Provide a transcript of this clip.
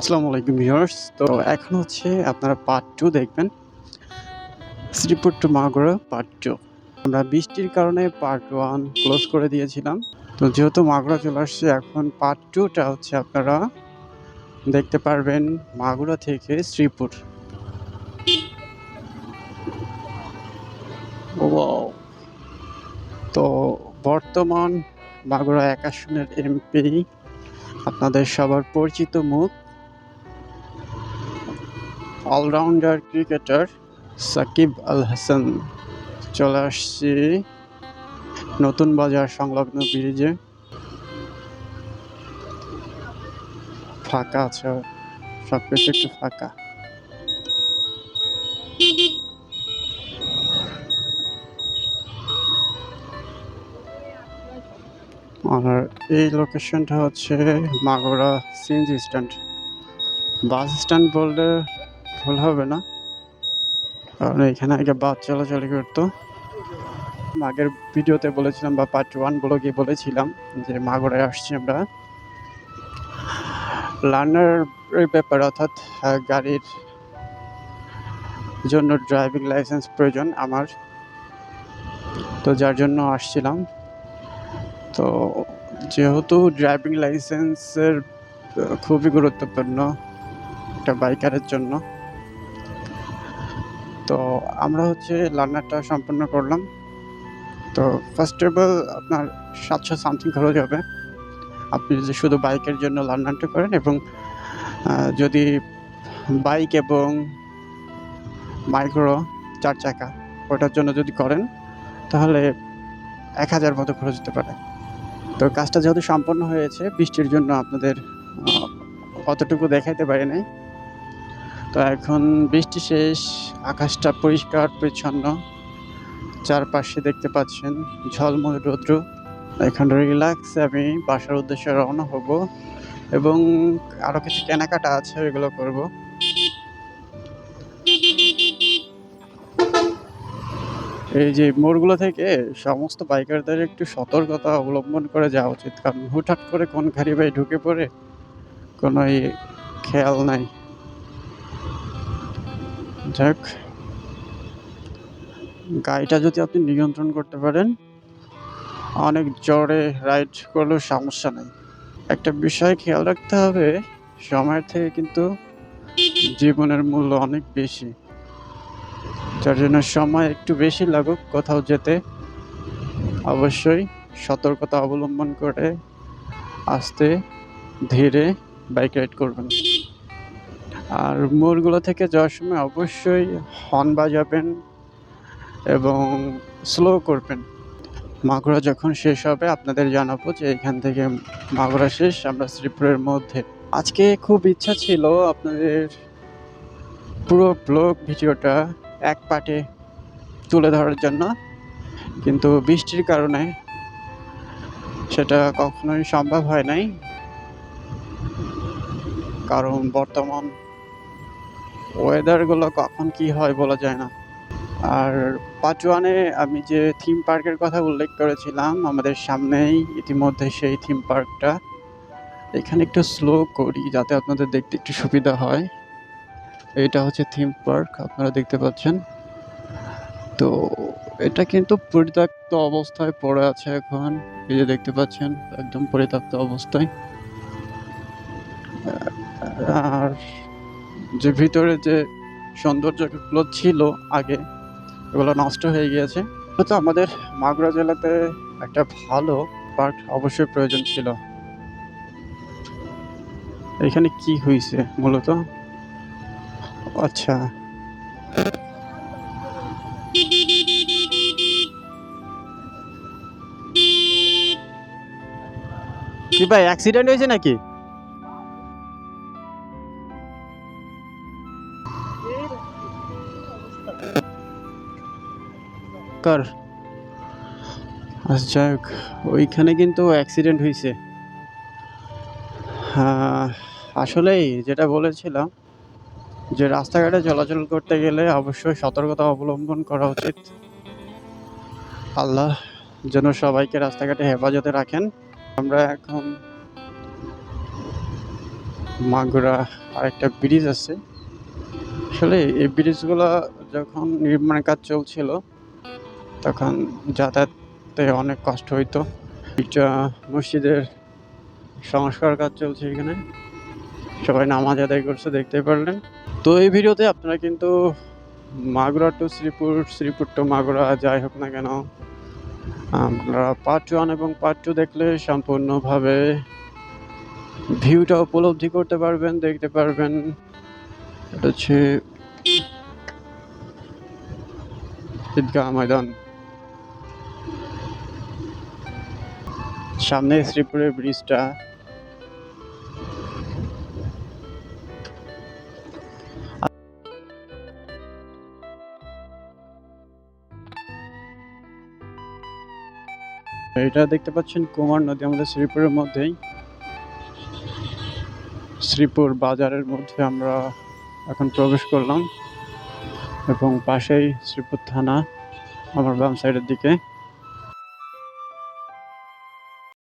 আসসালামু আলাইকুম ভিউয়ার্স। তো এখন হচ্ছে আপনারা পার্ট টু দেখবেন। Sreepur to Magura part two আমরা বৃষ্টির কারণে পার্ট ওয়ান ক্লোজ করে দিয়েছিলাম। তো যেহেতু মাগুরা চলে আসছে, এখন পার্ট টুটা হচ্ছে আপনারা দেখতে পারবেন মাগুরা থেকে শ্রীপুর! তো বর্তমান মাগুরা এক আসনের এমপি আপনাদের সবার পরিচিত মুখ। অলরাউন্ডার ক্রিকেটার সাকিব আল হাসান চলে আসছি নতুন বাজার সংলগ্ন ব্রিজে। ফাঁকা আছে সব কিছু একটু ফাঁকা। আর এই লোকেশনটা হচ্ছে Magura CNG stand bus stand বললে ভুল হবে না। কারণ এখানে আগে বাস চলাচল করতো। আগের ভিডিওতে বলেছিলাম বা পার্ট ওয়ান ব্লগে বলেছিলাম যে মাগুরায় আসছি আমরা। লার্নার ব্যাপার অর্থাৎ গাড়ির জন্য ড্রাইভিং লাইসেন্স প্রয়োজন আমার। তো যার জন্য আসছিলাম। তো যেহেতু ড্রাইভিং লাইসেন্সের খুবই গুরুত্বপূর্ণ একটা বাইকারের জন্য। তো আমরা হচ্ছে লার্নারটা সম্পন্ন করলাম। তো ফার্স্ট অফ অল আপনার সাতশো সামথিং খরচ হবে। আপনি যদি শুধু বাইকের জন্য লার্নারটা করেন এবং যদি বাইক এবং মাইক্রো চার চাকা ওটার জন্য যদি করেন, তাহলে এক হাজার মতো খরচ হতে পারে। তো কাজটা যেহেতু সম্পন্ন হয়েছে, বৃষ্টির জন্য আপনাদের অতটুকু দেখাইতে পারি নাই। তো এখন বৃষ্টি শেষ, আকাশটা পরিষ্কার, পরিচ্ছন্ন। চারপাশে দেখতে পাচ্ছেন ঝলমল রৌদ্র। এখন রিল্যাক্স আমি বাসার উদ্দেশ্যে রওনা হব এবং আরও কিছু কেনাকাটা আছে, ওইগুলো করব। এই যে মোড়গুলো থেকে সমস্ত বাইকারদের একটু সতর্কতা অবলম্বন করে যাওয়া উচিত, কারণ হুটহাট করে কোন গাড়ি ভাই ঢুকে পড়ে, কোনো খেয়াল নাই। যাক গাড়িটা যদি আপনি নিয়ন্ত্রণ করতে পারেন, অনেক জোরে রাইড করলেও সমস্যা নেই। একটা বিষয় খেয়াল রাখতে হবে, সময়ের থেকে কিন্তু জীবনের মূল্য অনেক বেশি। যার জন্য সময় একটু বেশি লাগুক কোথাও যেতে। অবশ্যই সতর্কতা অবলম্বন করে আস্তে ধীরে বাইক রাইড করবেন। আর মোড়গুলো থেকে যাওয়ার সময় অবশ্যই হর্ন বাজাবেন এবং স্লো করবেন। মাগুরা যখন শেষ হবে, আপনাদের জানাব যে এখান থেকে মাগুরা শেষ, আমরা শ্রীপুরের মধ্যে। আজকে খুব ইচ্ছা ছিল আপনাদের পুরো ব্লগ ভিডিওটা এক পাটে তুলে ধরার জন্য, কিন্তু বৃষ্টির কারণে সেটা কখনোই সম্ভব হয় নাই। কারণ বর্তমান ওয়েদারগুলো কখন কি হয় বলা যায় না। আর পাটুয়ানে আমি যে থিম পার্কের কথা উল্লেখ করেছিলাম, আমাদের সামনেই ইতিমধ্যে সেই থিম পার্কটা এখানে একটু স্লো করি যাতে আপনাদের দেখতে একটু সুবিধা হয়। এটা হচ্ছে থিম পার্ক আপনারা দেখতে পাচ্ছেন। তো এটা কিন্তু পরিত্যক্ত অবস্থায় পড়ে আছে এখন। এই যে দেখতে পাচ্ছেন, একদম পরিত্যক্ত অবস্থায়। আর যে ভিতরে যে সৌন্দর্যগুলো ছিল আগে, এগুলো নষ্ট হয়ে গিয়েছে। তো আমাদের মাগুরা জেলাতে একটা ভালো পার্ক অবশ্যই প্রয়োজন ছিল। এখানে কি হয়েছে মূলত আচ্ছা। কি ভাই অ্যাক্সিডেন্ট হয়েছে নাকি? কার আচ্ছা যাই হোক, ওইখানে কিন্তু অ্যাক্সিডেন্ট হয়েছে হ্যাঁ আসলেই যেটা বলেছিলাম, যে রাস্তাঘাটে চলাচল করতে গেলে অবশ্যই সতর্কতা অবলম্বন করা উচিত। আল্লাহ যেন সবাইকে রাস্তাঘাটে হেফাজতে রাখেন। আমরা এখন মাগুরা আরেকটা ব্রিজ আছে। আসলে এই ব্রিজগুলো যখন নির্মাণের কাজ চলছিল তখন যাতায়াতে অনেক কষ্ট হইতো। মসজিদের সংস্কার কাজ চলছে এখানে। সবাই নামাজ আদায় করছে দেখতে পারলেন। তো এই ভিডিওতে আপনারা কিন্তু মাগুরা টু শ্রীপুর শ্রীপুর টু মাগুরা, যাই হোক না কেন আপনারা পার্ট ওয়ান এবং পার্ট টু দেখলে সম্পূর্ণভাবে ভিউটা উপলব্ধি করতে পারবেন, দেখতে পারবেন। এটা হচ্ছে ঈদগাহ ময়দান। সামনে শ্রীপুরের ব্রিজটা। এটা দেখতে পাচ্ছেন কুমার নদী আমাদের শ্রীপুরের মধ্যেই। শ্রীপুর বাজারের মধ্যে আমরা এখন প্রবেশ করলাম এবং পাশেই শ্রীপুর থানা, আমার বাম সাইডের দিকে।